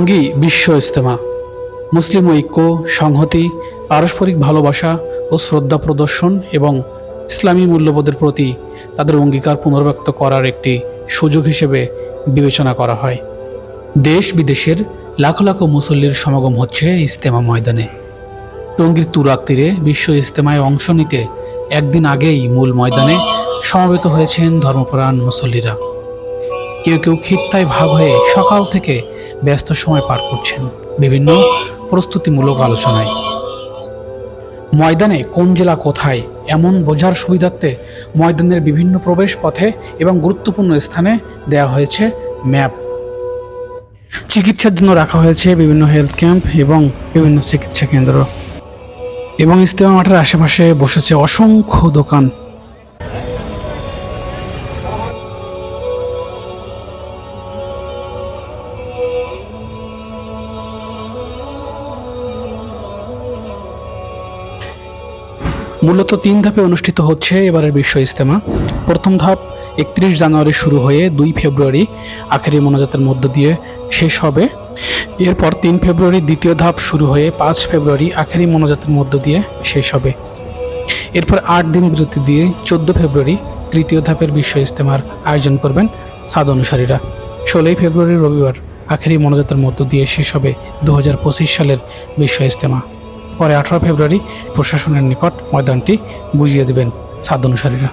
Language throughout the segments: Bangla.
টঙ্গী বিশ্ব ইস্তেমা মুসলিম ঐক্য, সংহতি, পারস্পরিক ভালোবাসা ও শ্রদ্ধা প্রদর্শন এবং ইসলামী মূল্যবোধের প্রতি তাদের অঙ্গীকার পুনর্ব্যক্ত করার একটি সুযোগ হিসেবে বিবেচনা করা হয়। দেশ বিদেশের লাখ লাখ মুসল্লির সমাগম হচ্ছে ইস্তেমা ময়দানে। টঙ্গীর তুরাক তীরে বিশ্ব ইস্তেমায় অংশ নিতে একদিন আগেই মূল ময়দানে সমবেত হয়েছেন ধর্মপ্রাণ মুসল্লিরা। কেউ কেউ খিত্তায় ভাগ হয়ে সকাল থেকে ব্যস্ত সময় পার করছেন। বিভিন্ন প্রস্তুতিমূলক আলোচনায়। ময়দানে কোন জেলা কোথায়, এমন বোঝার সুবিধার্থে ময়দানের বিভিন্ন প্রবেশ পথে এবং গুরুত্বপূর্ণ স্থানে দেওয়া হয়েছে ম্যাপ। চিকিৎসার জন্য রাখা হয়েছে বিভিন্ন হেলথ ক্যাম্প এবং বিভিন্ন চিকিৎসা কেন্দ্র। এবং ইস্তেমা মাঠের আশেপাশে বসেছে অসংখ্য দোকান। মূলত তিন ধাপে অনুষ্ঠিত হচ্ছে এবারের বিশ্ব ইজতেমা। প্রথম ধাপ একত্রিশ জানুয়ারি শুরু হয়ে দুই ফেব্রুয়ারি আখেরি মোনাজাতের মধ্য দিয়ে শেষ হবে। এরপর তিন ফেব্রুয়ারি দ্বিতীয় ধাপ শুরু হয়ে পাঁচ ফেব্রুয়ারি আখেরি মোনাজাতের মধ্য দিয়ে শেষ হবে। এরপর আট দিন বিরতি দিয়ে চোদ্দ ফেব্রুয়ারি তৃতীয় ধাপের বিশ্ব ইজতেমার আয়োজন করবেন সাদ অনুসারীরা। ষোলোই ফেব্রুয়ারি রবিবার আখেরি মোনাজাতের মধ্য দিয়ে শেষ হবে দু হাজার পঁচিশ সালের বিশ্ব ইস্তেমা পরে আঠারো ফেব্রুয়ারি প্রশাসনের নিকট ময়দানটি বুঝিয়ে দেবেন সাদ অনুসারীরা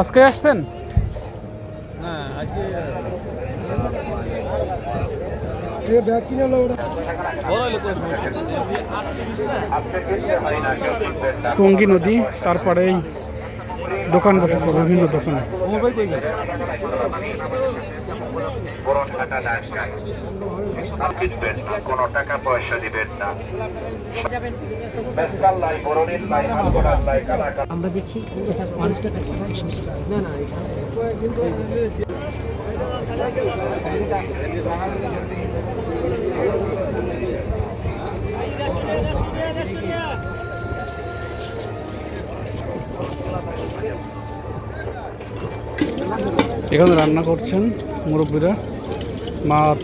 আজকে আসছেন? টঙ্গী নদী তারপরেই দোকান বসেছে বিভিন্ন দোকানে। কিনবেন না কোনো টাকা পয়সা দিবেন না আমরা দিচ্ছি না না এখানে রান্না করছেন মুরব্বীরা। মাছ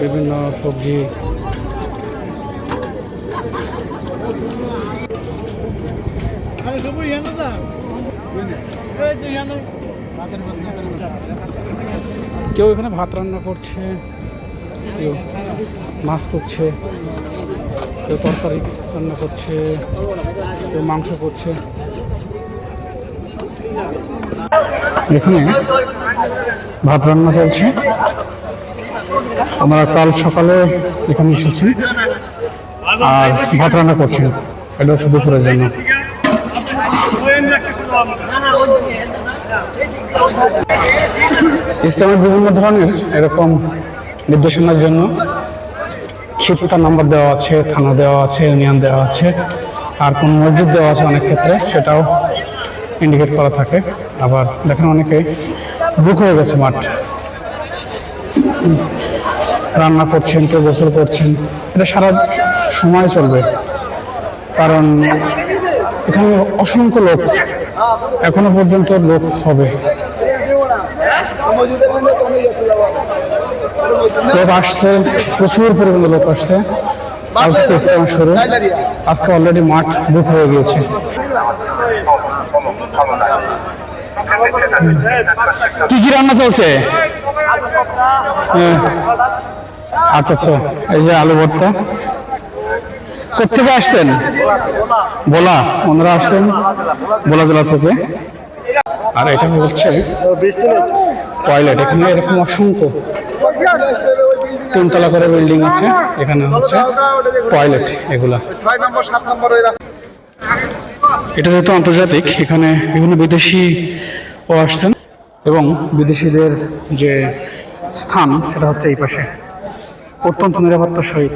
বিভিন্ন সবজি। কেউ এখানে ভাত রান্না করছে, কেউ মাছ করছে, কেউ তরকারি রান্না করছে, কেউ মাংস করছে। এখানে ভাত রান্না চলছে। আমরা কাল সকালে এখানে এসেছি। আর ভাত রান্না করছি। এটা হচ্ছে দুপুরের জন্য। ইসলামের বিভিন্ন ধরনের এরকম নির্দেশনার জন্য ক্ষিপ্তা নাম্বার দেওয়া আছে, থানা দেওয়া আছে, ইউনিয়ন দেওয়া আছে, আর কোন মসজিদ দেওয়া আছে অনেক ক্ষেত্রে, সেটাও ইন্ডিকেট করা থাকে। আবার দেখেন অনেকে বুক হয়ে গেছে মাঠ। রান্না করছেন, কেউ গোসল করছেন, এটা সারা সময় চলবে। কারণ এখানে অসংখ্য লোক, এখনও পর্যন্ত লোক হবে। লোক আসছে, প্রচুর পরিমাণে লোক আসছে। থেকে শুরু, আজকে অলরেডি মাঠ বুক হয়ে গিয়েছে। কি কি রান্না চলছে? হ্যাঁ। আচ্ছা আচ্ছা। এই যে আলু ভর্তা। কোথেকে আসছেন? বলা ওনারা আসছেন বলা জেলা থেকে। আর এখানে হচ্ছে টয়লেট। এখানে এরকম অসংখ্য তিনতলা করে বিল্ডিং আছে। এখানে হচ্ছে টয়লেট এগুলা। এটা যেহেতু আন্তর্জাতিক, এখানে বিভিন্ন বিদেশি ও আসছেন। এবং বিদেশিদের যে স্থান, সেটা হচ্ছে এই পাশে। অত্যন্ত নিরাপত্তার সহিত।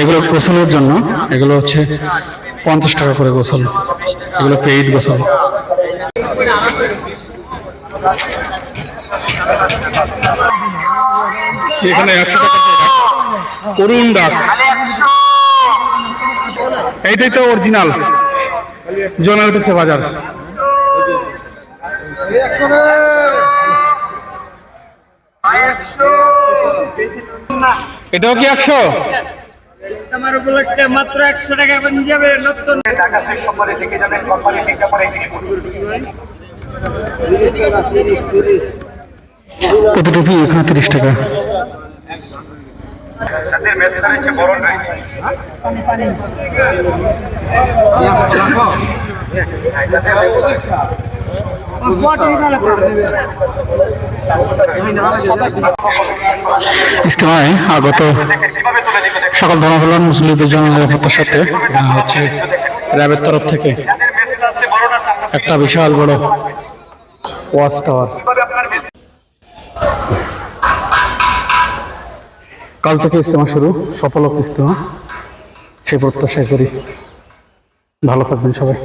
এগুলো গোসলের জন্য, এগুলো হচ্ছে পঞ্চাশ টাকা করে গোসল। এগুলো পেইড গোসল। এখানে একশো টাকা এইটাই তো অরিজিনাল জমে উঠেছে বাজার। এটাও কি একশো? আমার উপলক্ষে মাত্র একশো টাকা যাবে নতুন। কত টুপি? এখানে তিরিশ টাকা। বড় ইস্তেমায় আগত সকল ধর্মাবলম্বন মুসলিমদের জন্য নিরাপত্তার সাথে হচ্ছে র্যাবের তরফ থেকে একটা বিশাল বড় ওয়াচ টাওয়ার। কাল থেকে ইস্তেমা শুরু, সফল ইস্তেমা সেই প্রত্যাশা করি। ভালো থাকবেন সবাই।